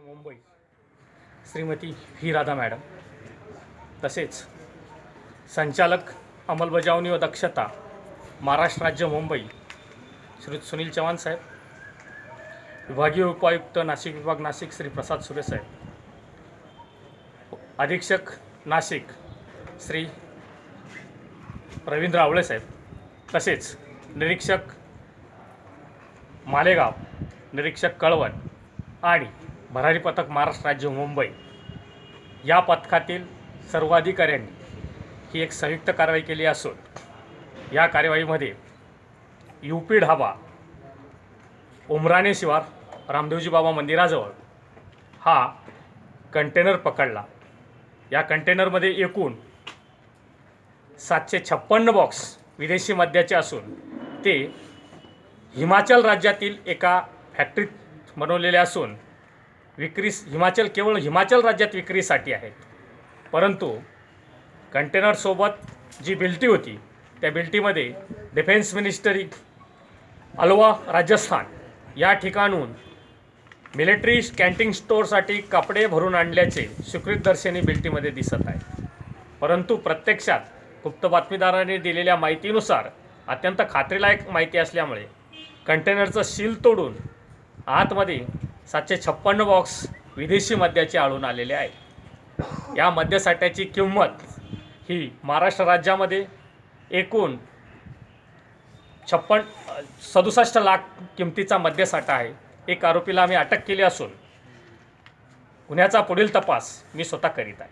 मुंबई. श्रीमती ही राधा मॅडम. तसेच संचालक अंमलबजावणी व दक्षता महाराष्ट्र राज्य मुंबई श्री सुनील चव्हाण साहेब. विभागीय उपायुक्त नाशिक विभाग नाशिक श्री प्रसाद सुरे साहेब. अधीक्षक नाशिक श्री रवींद्र आवळे साहेब. तसेच निरीक्षक मालेगाव निरीक्षक कळवण आणि भरारी पथक महाराष्ट्र राज्य मुंबई. या पथकातील सर्व अधिकाऱ्यांनी ही एक संयुक्त कारवाई केली असून या कार्यवाहीमध्ये यू पी ढाबा उमराणे शिवार रामदेवजी बाबा मंदिराजवळ हा कंटेनर पकडला. या कंटेनरमध्ये एकूण सातशे छप्पन्न बॉक्स विदेशी मद्याचे असून ते हिमाचल राज्यातील एका फॅक्टरीत बनवलेले असून विक्रीस हिमाचल केवळ हिमाचल राज्यात विक्रीसाठी आहेत परंतु कंटेनरसोबत जी बिल्टी होती त्या बिल्टीमध्ये डिफेन्स मिनिस्टरी अलवा राजस्थान या ठिकाणून मिलिटरी कॅन्टीन स्टोअरसाठी कपडे भरून आणल्याचे सुकृतदर्शनी बिल्टीमध्ये दिसत आहे. परंतु प्रत्यक्षात गुप्त बातमीदारांनी दिलेल्या माहितीनुसार अत्यंत खात्रीलायक माहिती असल्यामुळे कंटेनरचं सील तोडून आतमध्ये सातशे छप्पन्न बॉक्स विदेशी मद्याचे आढळून आलेले आहे या मद्यसाठ्याची किंमत ही महाराष्ट्र राज्यामध्ये एकूण छप्पन सदुसष्ट लाख किमतीचा मद्यसाठा आहे. एक आरोपीला आम्ही अटक केली असून गुन्ह्याचा पुढील तपास मी स्वतः करीत आहे.